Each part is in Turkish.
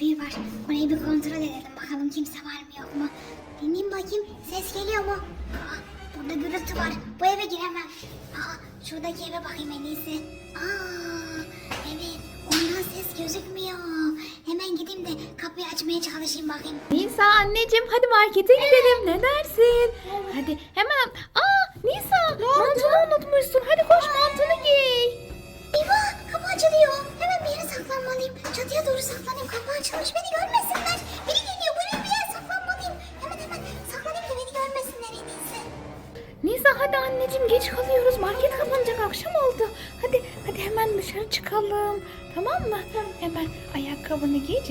kapı var. Orayı bir kontrol edelim bakalım kimse var mı yok mu? Dinleyeyim bakayım ses geliyor mu? Aa, burada gürültü var. Bu eve giremem. Aa, şuradaki eve bakayım en iyisi. Aa, evet ondan ses gözükmüyor. Hemen gideyim de kapıyı açmaya çalışayım bakayım. Nisa anneciğim hadi markete gidelim ne dersin? Hadi hemen. Aa Nisa mantını unutmuşsun. Hadi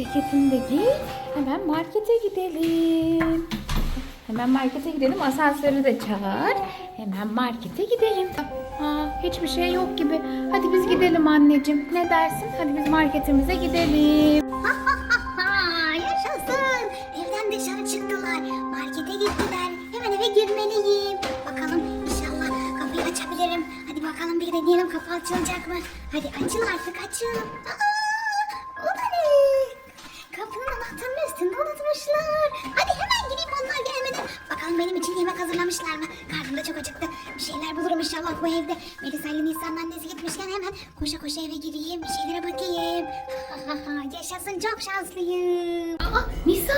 ceketini de giy. Hemen markete gidelim. Hemen markete gidelim. Asansörü de çağır. Hemen markete gidelim. Aa, hiçbir şey yok gibi. Hadi biz gidelim anneciğim. Ne dersin? Hadi biz marketimize gidelim. Yaşasın. Evden dışarı çıktılar. Markete gittiler. Hemen eve girmeliyim. Bakalım inşallah kapıyı açabilirim. Hadi bakalım bir deneyelim kapı açılacak mı? Hadi açıl artık açıl. Aa, inşallah bu evde. Melisa ile Nisan'ın annesi gitmişken hemen koşa koşa eve gireyim. Bir şeylere bakayım. Yaşasın çok şanslıyım. Aa, Nisa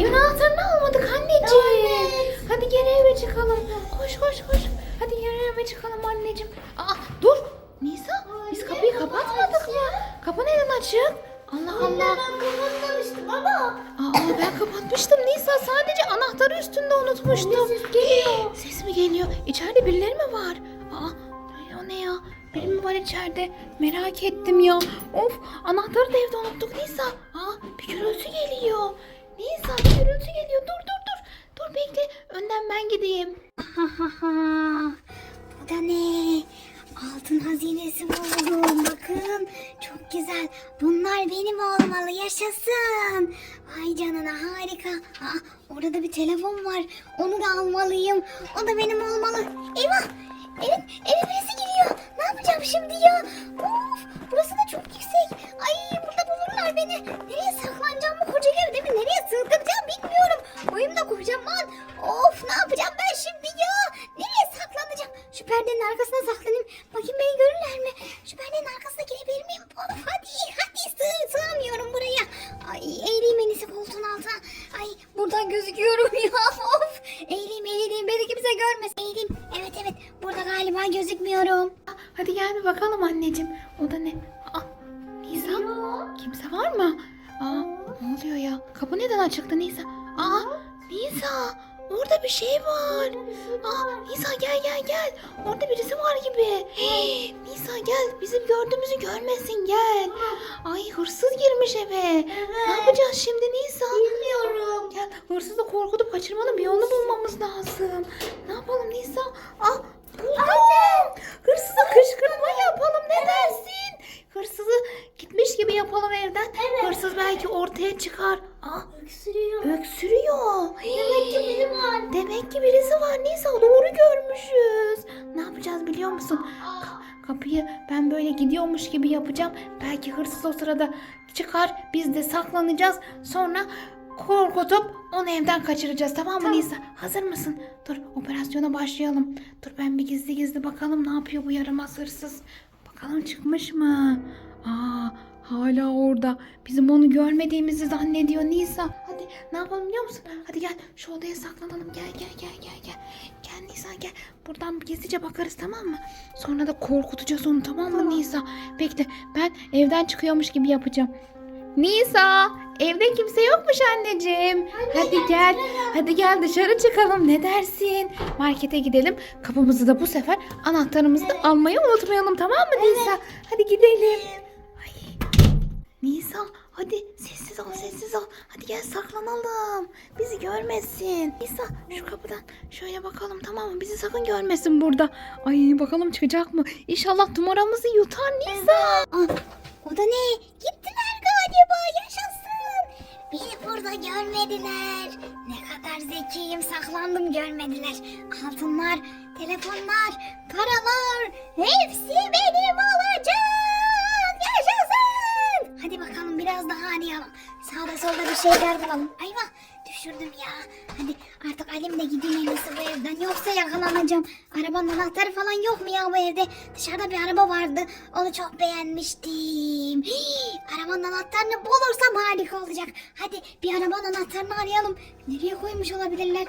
evin anahtarını almadık anneciğim. Hadi geri eve çıkalım. Koş koş koş. Hadi geri eve çıkalım anneciğim. Aa dur. Nisa biz kapıyı kapatmadık mı? Kapı neden açık? Allah Allah. kapatmamıştım ama. Aa ben kapatmıştım Nisa sadece anahtarı üstünde unutmuştum. Ses geliyor. Ses mi geliyor? İçeride birileri mi var? Aa o ne ya? Biri mi var içeride? Merak ettim ya. Of anahtarı da evde unuttuk Nisa. Aa bir gürültü geliyor. Nisa bir gürültü geliyor. Dur dur dur. Dur bekle. Önden ben gideyim. Bu da ne? Altın hazinesi buldum. Bakın çok güzel. Bunlar benim olmalı. Yaşasın. Vay canına harika. Aa, orada da bir telefon var. Onu da almalıyım. O da benim olmalı. Eyvah. Evin, eve ya? Kapı neden açıktı Nisa? Aa, Nisa orada bir şey var. Aa, Nisa gel gel gel. Orada birisi var gibi. Hey, Nisa gel bizim gördüğümüzü görmesin gel. Ay hırsız girmiş eve. Ne yapacağız şimdi Nisa? Bilmiyorum. Gel hırsızı korkutup kaçırmanın bir yolunu bulmamız lazım. Ne yapalım Nisa? Ah buldum. Hırsıza kışkırtma yapalım ne dersin? Hırsızı gitmiş gibi yapalım evden. Hırsız belki ortaya çıkar. Ah Öksürüyor. öksürüyor. Demek ki biri var. Demek ki birisi var Nisa doğru görmüşüz. Ne yapacağız biliyor musun? Ka- kapıyı ben böyle gidiyormuş gibi yapacağım. Belki hırsız o sırada çıkar. Biz de saklanacağız. Sonra korkutup onu evden kaçıracağız. Tamam mı Nisa? Hazır mısın? Dur operasyona başlayalım. Dur ben bir gizli gizli bakalım ne yapıyor bu yaramaz hırsız. Bakalım çıkmış mı? Aa hala orada. Bizim onu görmediğimizi zannediyor Nisa. Hadi ne yapalım biliyor musun? Hadi gel şu odaya saklanalım. Gel gel gel gel gel. Gel Nisa gel. Buradan gizlice bakarız tamam mı? Sonra da korkutacağız onu tamam mı Nisa? Bekle ben evden çıkıyormuş gibi yapacağım. Nisa evde kimse yokmuş anneciğim. Hadi gel. Hadi gel dışarı çıkalım. Ne dersin? Markete gidelim. Kapımızı da bu sefer anahtarımızı da almayı unutmayalım tamam mı Nisa? Hadi gidelim. Ay. Nisa hadi sessiz ol sessiz ol. Hadi gel saklanalım. Bizi görmesin. Nisa şu kapıdan şöyle bakalım tamam mı? Bizi sakın görmesin burada. Ay bakalım çıkacak mı? İnşallah numaramızı yutar Nisa. Ah, o da ne? Gittiler galiba. Yaşasın. Beni burada görmediler. Ne kadar zekiyim. Saklandım görmediler. Altınlar, telefonlar, paralar hepsi benim olacak. Yaşasın. Hadi bakalım biraz daha arayalım. Sağda solda bir şeyler bulalım. Ayva düşürdüm ya. Hadi artık Alim de gideyim en bu evden. Yoksa yakalanacağım. Arabanın anahtarı falan yok mu ya bu evde? Dışarıda bir araba vardı. Onu çok beğenmiştim. Hii, arabanın anahtarını bulursam harika olacak. Hadi bir arabanın anahtarını arayalım. Nereye koymuş olabilirler?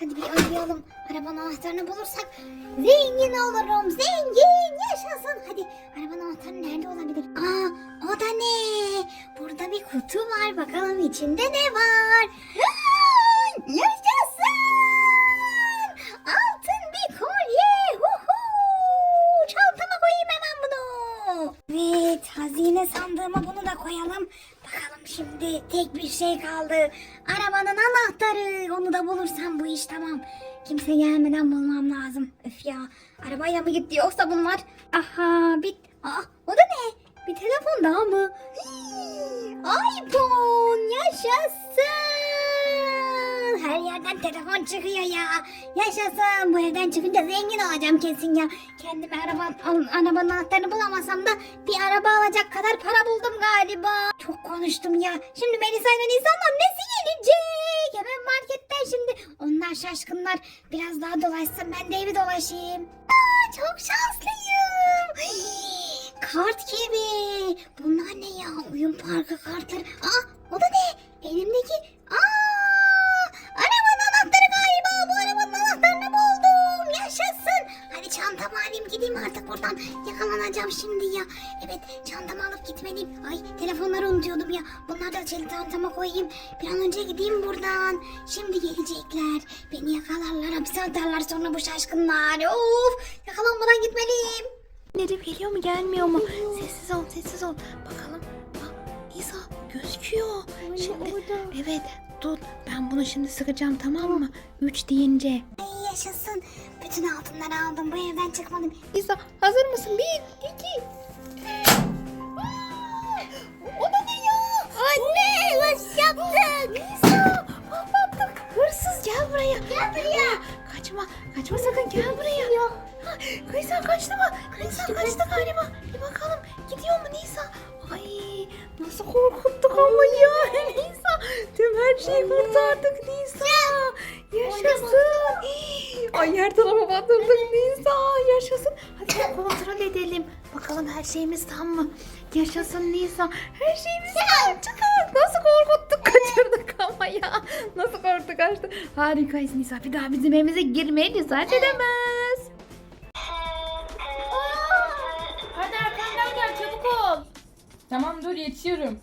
Hadi bir arayalım. Arabanın anahtarını bulursak zengin olurum. Zengin yaşasın. Hadi arabanın anahtarı nerede olabilir? Aa o da ne? Burada bir kutu var. Bakalım içinde ne var? Yaşasın. Altın bir kolye. Huhu. Çantama koyayım hemen bunu. Evet hazine sandığıma bunu da koyalım. Şimdi tek bir şey kaldı. Arabanın anahtarı. Onu da bulursam bu iş tamam. Kimse gelmeden bulmam lazım. Öf ya. Arabayla mı gitti yoksa bunlar? Aha bit. Aa o da ne? Bir telefon daha mı? İPhone yaşasın. Her yerden telefon çıkıyor ya. Yaşasın. Bu evden çıkınca zengin olacağım kesin ya. Kendime araba, arabanın anahtarını bulamasam da bir araba alacak kadar para buldum galiba. Çok konuştum ya. Şimdi Melisa ile Nisan'ın nesi gelecek? Hemen marketten şimdi. Onlar şaşkınlar. Biraz daha dolaşsın ben de evi dolaşayım. Aa, çok şanslıyım. Kart gibi. Bunlar ne ya? Oyun parkı kartları. Aa o da ne? Elimdeki. Gideyim artık buradan. Yakalanacağım şimdi ya. Evet çantamı alıp gitmeliyim. Ay telefonları unutuyordum ya. Bunları da çantama koyayım. Bir an önce gideyim buradan. Şimdi gelecekler. Beni yakalarlar hapse atarlar sonra bu şaşkınlar. Of yakalanmadan gitmeliyim. Necip geliyor mu gelmiyor mu? Sessiz ol sessiz ol. Bakalım. Bak İsa gözüküyor. Şimdi evet tut. Ben bunu şimdi sıkacağım tamam mı? Üç deyince. Ay yaşasın. Bütün altınları aldım. Bu evden çıkmadım. İsa hazır mısın? Bir, iki. O da ne ya? Anne nasıl yaptık? İsa patlattık. Hırsız gel buraya. Gel buraya. Kaçma. Kaçma sakın gel buraya. Ha, Nisa kaçtı mı? Nisa kaçtı galiba. Bir bakalım. Gidiyor mu Nisa? Ay nasıl korkuttuk ama ya Nisa. Tüm her şeyi kurtardık Nisa. Yaşasın. Ay her tarafa batırdık Nisa. Yaşasın. Hadi kontrol edelim. Bakalım her şeyimiz tam mı? Yaşasın Nisa. Her şeyimiz tam. Çıkar. Nasıl korkuttuk kaçırdık ama ya. Nasıl korktuk kaçtı. Harikayız Nisa. Bir daha bizim evimize girmeye cesaret edemez. Hadi arkamdan gel çabuk ol. Tamam dur yetişiyorum.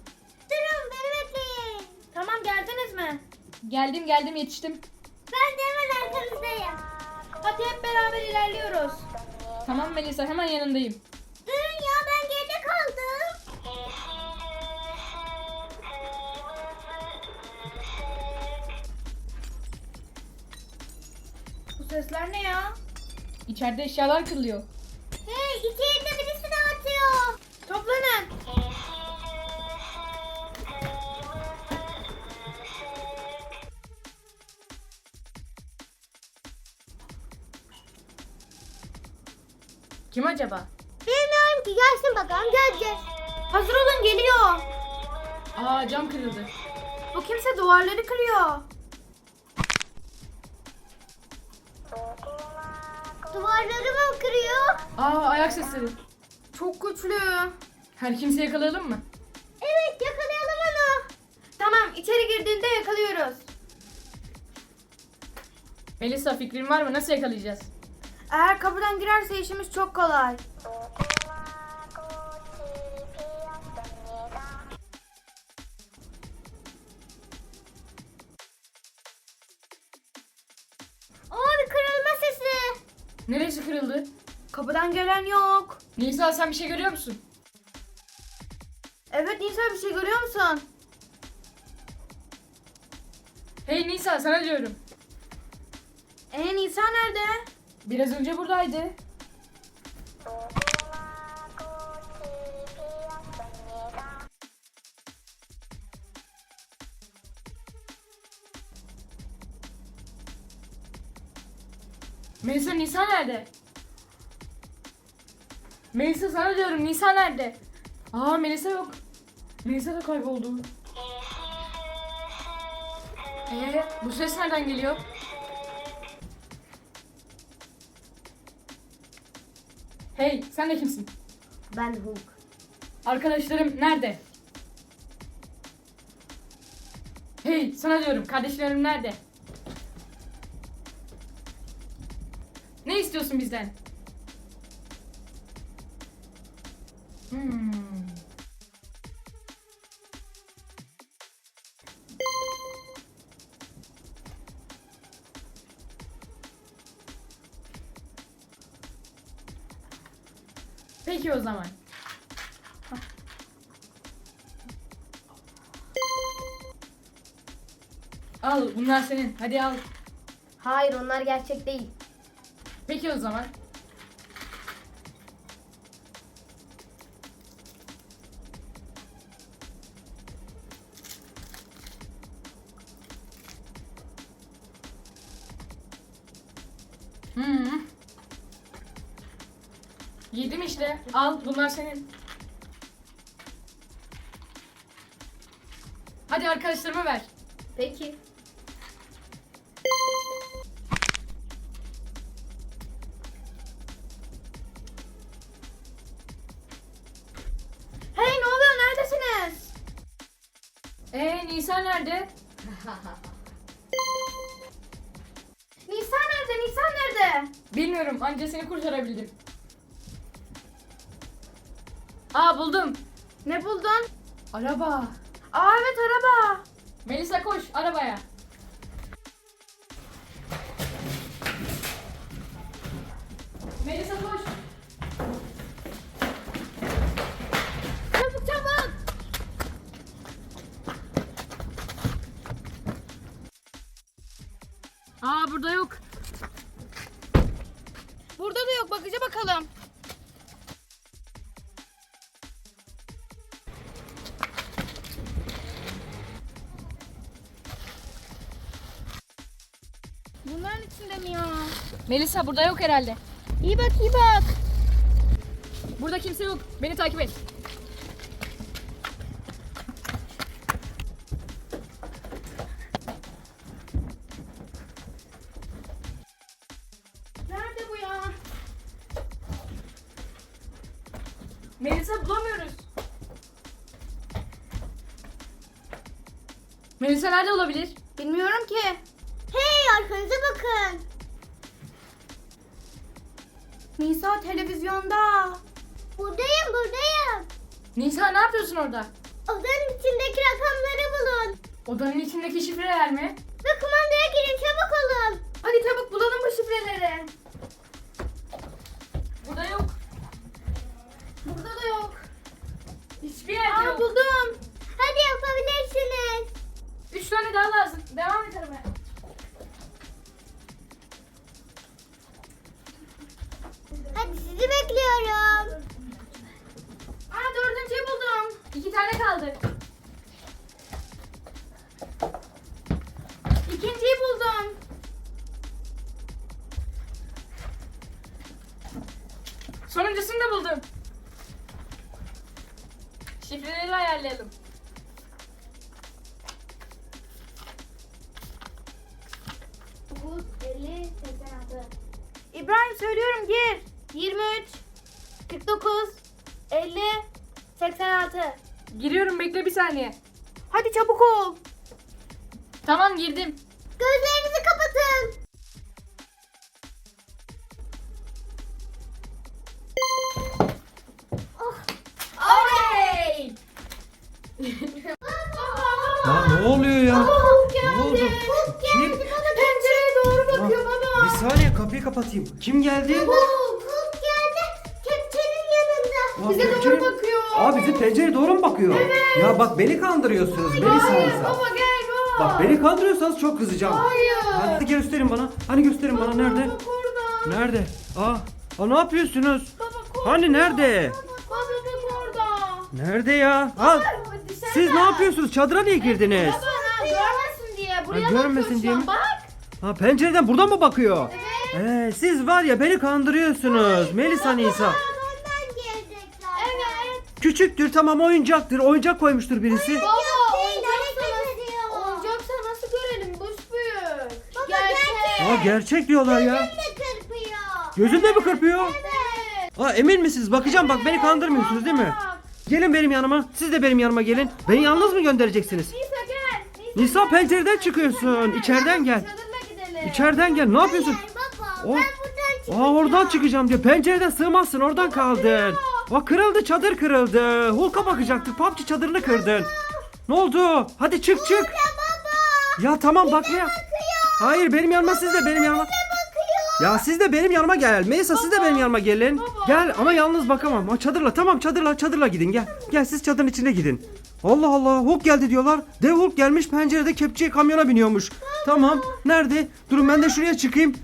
Durun beni bekleyin. Tamam geldiniz mi? Geldim geldim yetiştim. Ben de hemen arkanızdayım. Hadi hep beraber ilerliyoruz. Tamam Melisa hemen yanındayım. Durun ya ben geride kaldım. Bu sesler ne ya? İçeride eşyalar kırılıyor. Hey içeride birisi de atıyor. Toplanın. Kim acaba? Gelsin bakalım göreceğiz. Hazır olun geliyor. Aa cam kırıldı. Bu kimse duvarları kırıyor. Duvarları mı kırıyor? Aa ayak sesleri. Çok güçlü. Her kimse yakalayalım mı? Evet yakalayalım onu. Tamam içeri girdiğinde yakalıyoruz. Melisa fikrin var mı? Nasıl yakalayacağız? Eğer kapıdan girerse işimiz çok kolay. Neresi kırıldı? Kapıdan gelen yok. Nisa sen bir şey görüyor musun? Evet Nisa bir şey görüyor musun? Hey Nisa sana diyorum. Ee Nisa nerede? Biraz önce buradaydı. Melisa Nisa nerede? Melisa sana diyorum Nisa nerede? Aa Melisa yok. Melisa da kayboldu. Ee, bu ses nereden geliyor? Hey, sen de kimsin? Ben Hulk. Arkadaşlarım nerede? Hey, sana diyorum, kardeşlerim nerede? Ne istiyorsun bizden? Hmm. Peki o zaman. Al, bunlar senin. Hadi al. Hayır onlar gerçek değil. Peki o zaman. Hmm. Yedim işte. Al bunlar senin. Hadi arkadaşlarıma ver. Peki. Nisan nerede Nisan nerede? Bilmiyorum anca seni kurtarabildim. Aa buldum. Ne buldun? Araba. Aa evet araba. Melisa koş arabaya. Melisa koş. Burada yok. Burada da yok bakıca bakalım. Bunların içinde mi ya? Melisa burada yok herhalde. İyi bak iyi bak. Burada kimse yok. Beni takip et. Nerede olabilir? Bilmiyorum ki. Hey arkanıza bakın. Nisa televizyonda. Buradayım buradayım. Nisa ne yapıyorsun orada? Odanın içindeki rakamları bulun. Odanın içindeki şifreler mi? Ve kumandaya girin çabuk olun. Hadi çabuk bulalım bu şifreleri. Burada yok. Burada da yok. Hiçbir yerde Aa yok. buldum. Hadi yapabilirsiniz. Üç tane daha lazım. Devam et aramaya. Hadi sizi bekliyorum. Aa dördüncüyü buldum. İki tane kaldı. Saniye. Hadi çabuk ol. Tamam girdim. Gözlerinizi kapatın. Oley! Ya ne oluyor ya? Hulk Ne oldu? Kim? Pencereye doğru bakıyor baba. Bir saniye kapıyı kapatayım. Kim geldi? Hulk, Hulk geldi. Kepçenin yanında. Aa, Bize doğru bakıyor. Aa bizi pencere doğru mu bakıyor? Ya bak beni kandırıyorsunuz. Beni Hayır sanırsa. baba gel baba. Bak beni kandırıyorsanız çok kızacağım. Hayır. Hadi gösterin bana. Hani gösterin bana nerede? Baba orada. Nerede? Aa, aa ne yapıyorsunuz? Baba korkma. Hani nerede? Baba bak orada. Nerede ya? Ha, Dışarıda. siz ne yapıyorsunuz? Çadıra niye girdiniz? Baba ha, görmesin diye. Buraya görmesin bakıyor şu diye an, mi? Bak. Ha pencereden buradan mı bakıyor? Evet. Ee, siz var ya beni kandırıyorsunuz. Melisa Nisa. Küçüktür tamam oyuncaktır. Oyuncak koymuştur birisi. Baba nasıl, ediyor. oyuncaksa nasıl görelim? Büyük. Baba, Gerçek. Aa gerçek diyorlar ya. Ne kırpıyor? Gözünde mi kırpıyor? Evet. Aa emin misiniz? Bakacağım bak beni kandırmıyorsunuz değil mi? Gelin benim yanıma. Siz de benim yanıma gelin. Beni yalnız mı göndereceksiniz? Nisa gel. Nisa, Nisa pencereden çıkıyorsun. İçeriden gel. İçeriden gel. Ne yapıyorsun? Baba O- ben buradan çıkacağım. Aa oradan çıkacağım diyor. Pencereden sığmazsın. Oradan kaldın. Aa kırıldı çadır kırıldı. Hulk'a bakacaktık. PUBG çadırını kırdın. Ne oldu? Hadi çık çık. Ya tamam bak ya. Hayır benim yanıma siz de benim yanıma. Ya siz de benim yanıma gel. Melisa siz de benim yanıma gelin. Gel ama yalnız bakamam. Ha, çadırla tamam çadırla çadırla gidin gel. Gel siz çadırın içine gidin. Allah Allah Hulk geldi diyorlar. Dev Hulk gelmiş pencerede kepçeye kamyona biniyormuş. Tamam nerede? Durun ben de şuraya çıkayım.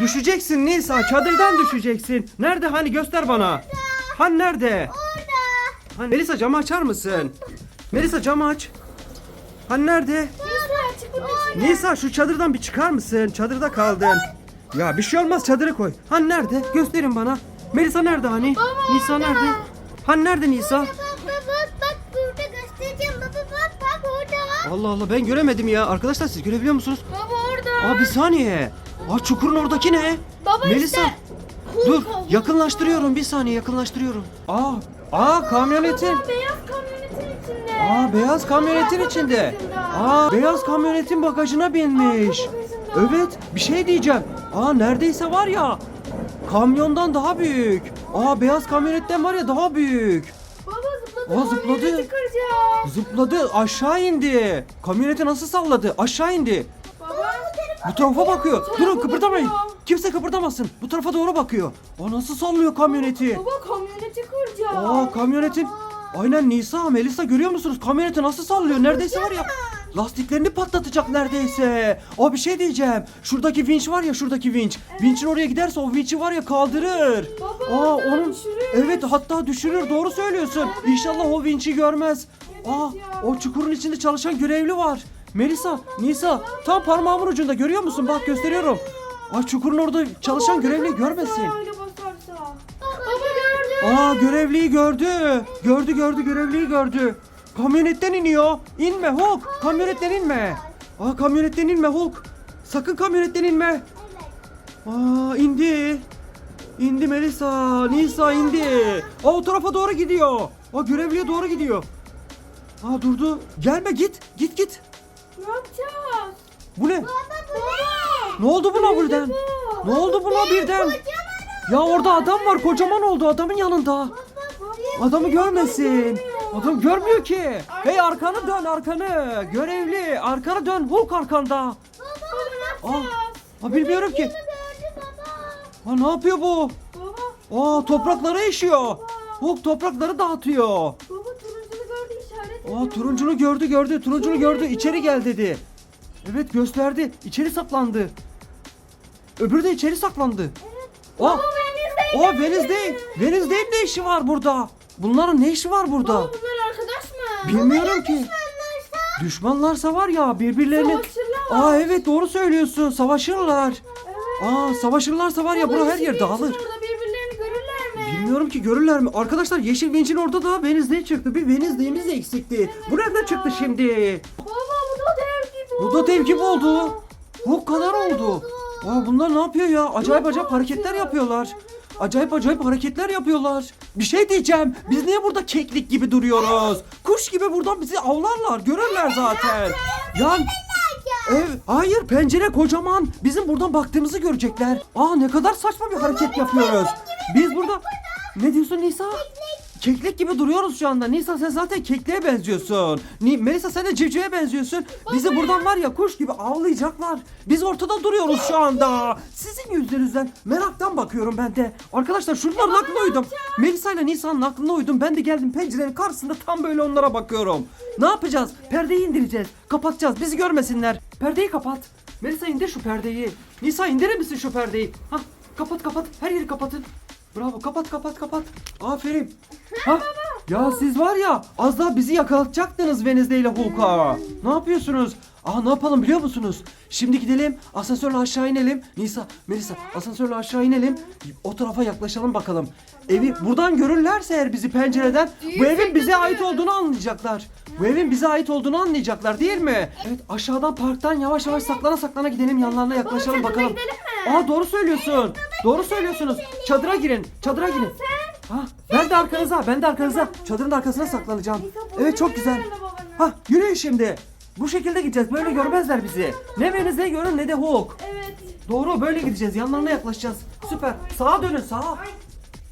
Düşeceksin Nisa çadırdan düşeceksin. Nerede hani göster bana. Han nerede? Orada. Hani Melisa camı açar mısın? Melisa camı aç. Han nerede? Nisa çık. Nisa şu çadırdan bir çıkar mısın? Çadırda kaldın. Ya bir şey olmaz çadırı koy. Han nerede? Gösterin bana. Melisa nerede hani? Nisa nerede? Han nerede Nisa? Bak bak bak bak burada göstereceğim baba bak bak orada. Allah Allah ben göremedim ya. Arkadaşlar siz görebiliyor musunuz? Baba orada. Aa bir saniye. Aa çukurun oradaki ne? Baba Melisa. işte. Dur yakınlaştırıyorum bir saniye yakınlaştırıyorum. Aa, aa kamyonetin. Baba beyaz kamyonetin içinde. Aa beyaz kamyonetin içinde. Aa beyaz kamyonetin bagajına binmiş. Evet bir şey diyeceğim. Aa neredeyse var ya kamyondan daha büyük. Aa beyaz kamyonetten var ya daha büyük. Baba zıpladı. Aa, zıpladı. Zıpladı aşağı indi. Kamyoneti nasıl salladı? Aşağı indi. Baba. Bu tarafa bakıyor. Durun kıpırdamayın. Kimse kıpırdamasın. Bu tarafa doğru bakıyor. O nasıl sallıyor kamyoneti? Baba kamyoneti kıracağım. Aa kamyonetin Aynen Nisa, Melisa görüyor musunuz? Kamyoneti nasıl sallıyor? Neredeyse var ya. Lastiklerini patlatacak neredeyse. Aa bir şey diyeceğim. Şuradaki vinç var ya şuradaki vinç. Vinçin oraya giderse o vinçi var ya kaldırır. Baba, Aa onun düşürür. Evet hatta düşürür. Doğru söylüyorsun. İnşallah o vinçi görmez. Aa o çukurun içinde çalışan görevli var. Melisa, Nisa tam parmağımın ucunda görüyor musun? Bak gösteriyorum. Ay çukurun orada çalışan görevli görmesin. Öyle basarsa. Baba gördüm. Aa görevliyi gördü. Gördü gördü görevliyi gördü. Kamyonetten iniyor. İnme Hulk. Kamyonetten inme. Aa kamyonetten inme Hulk. Sakın kamyonetten inme. Aa indi. İndi Melisa. Nisa indi. Aa o tarafa doğru gidiyor. Aa görevliye doğru gidiyor. Aa durdu. Gelme git. Git git. Ne yapacağız? Bu ne? Baba. Ne oldu buna birden? Ne oldu buna birden? Ya orada adam var. Kocaman oldu adamın yanında. Adamı görmesin. Adam görmüyor ki. Hey arkanı dön arkanı. Görevli arkanı dön. Hulk arkanda. Baba ne Aa, aa, bilmiyorum ki. Aa, ne yapıyor bu? Baba. Aa toprakları eşiyor. Hulk toprakları dağıtıyor. Baba turuncunu gördü işaret ediyor. Aa turuncunu gördü gördü. Turuncunu gördü. İçeri gel dedi. Evet gösterdi. İçeri saklandı. Öbürü de içeri saklandı. Aa, Wednesday. aa Wednesday. Wednesday'in ne işi var burada? Bunların ne işi var burada? Baba bunlar arkadaş mı? Bilmiyorum ki. Düşmanlarsa var ya birbirlerini... Savaşırlar. Aa evet doğru söylüyorsun. Savaşırlar. Evet. Aa savaşırlarsa var ya Baba, bura her yer dağılır. Orada birbirlerini görürler mi? Bilmiyorum ki görürler mi? Arkadaşlar Yeşil Vinç'in orada da Wednesday çıktı. Bir Wednesday'imiz eksikti. Bu nereden çıktı şimdi? Baba bu da dev gibi Bu da dev gibi oldu. Bu kadar oldu. Aa bunlar ne yapıyor ya? Acayip acayip hareketler yapıyorlar. Acayip acayip hareketler yapıyorlar. Bir şey diyeceğim. Biz niye burada keklik gibi duruyoruz? Kuş gibi buradan bizi avlarlar. Görürler zaten. Ya Ev, hayır pencere kocaman. Bizim buradan baktığımızı görecekler. Aa ne kadar saçma bir hareket yapıyoruz. Biz burada... Ne diyorsun Nisa? Keklik gibi duruyoruz şu anda. Nisa sen zaten kekliğe benziyorsun. Ni Melisa sen de civcive benziyorsun. Bizi buradan var ya kuş gibi avlayacaklar. Biz ortada duruyoruz şu anda. Sizin yüzlerinizden meraktan bakıyorum ben de. Arkadaşlar şunların aklına uydum. Melisa ile Nisa'nın aklına uydum. Ben de geldim pencerenin karşısında tam böyle onlara bakıyorum. Ne yapacağız? Perdeyi indireceğiz. Kapatacağız. Bizi görmesinler. Perdeyi kapat. Melisa indir şu perdeyi. Nisa indirir misin şu perdeyi? Ha kapat kapat. Her yeri kapatın. Bravo kapat kapat kapat. Aferin. Ha? Ya siz var ya az daha bizi yakalatacaktınız Venizde ile Hulk'a. Ne yapıyorsunuz? Aa ne yapalım biliyor musunuz? Şimdi gidelim asansörle aşağı inelim. Nisa, Melisa asansörle aşağı inelim. O tarafa yaklaşalım bakalım. Evi buradan görürlerse eğer bizi pencereden bu evin bize ait olduğunu anlayacaklar. Bu evin bize ait olduğunu anlayacaklar değil mi? Evet aşağıdan parktan yavaş yavaş saklana saklana gidelim yanlarına yaklaşalım bakalım. gidelim mi? Aa doğru söylüyorsun. Doğru söylüyorsunuz. Çadıra girin. Çadıra girin. Ha, ben de arkanıza, ben de arkanıza. Çadırın arkasına saklanacağım. Evet çok güzel. Ha, yürüyün şimdi. Bu şekilde gideceğiz. Böyle görmezler bizi. Ne Venüs ne görün ne de Hulk. Evet. Doğru böyle gideceğiz. Yanlarına yaklaşacağız. Süper. Sağa dönün sağa.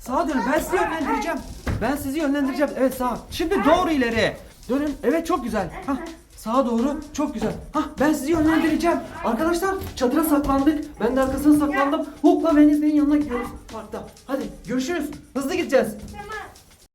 Sağa dönün. Ben sizi yönlendireceğim. Ben sizi yönlendireceğim. Evet sağa. Şimdi doğru ileri. Dönün. Evet çok güzel. Hah. Sağa doğru. Çok güzel. Hah ben sizi yönlendireceğim. Arkadaşlar çadıra saklandık. Ben de arkasına saklandım. Hulk'la Venüs'ün yanına gidiyoruz parkta. Hadi görüşürüz. Hızlı gideceğiz. Tamam.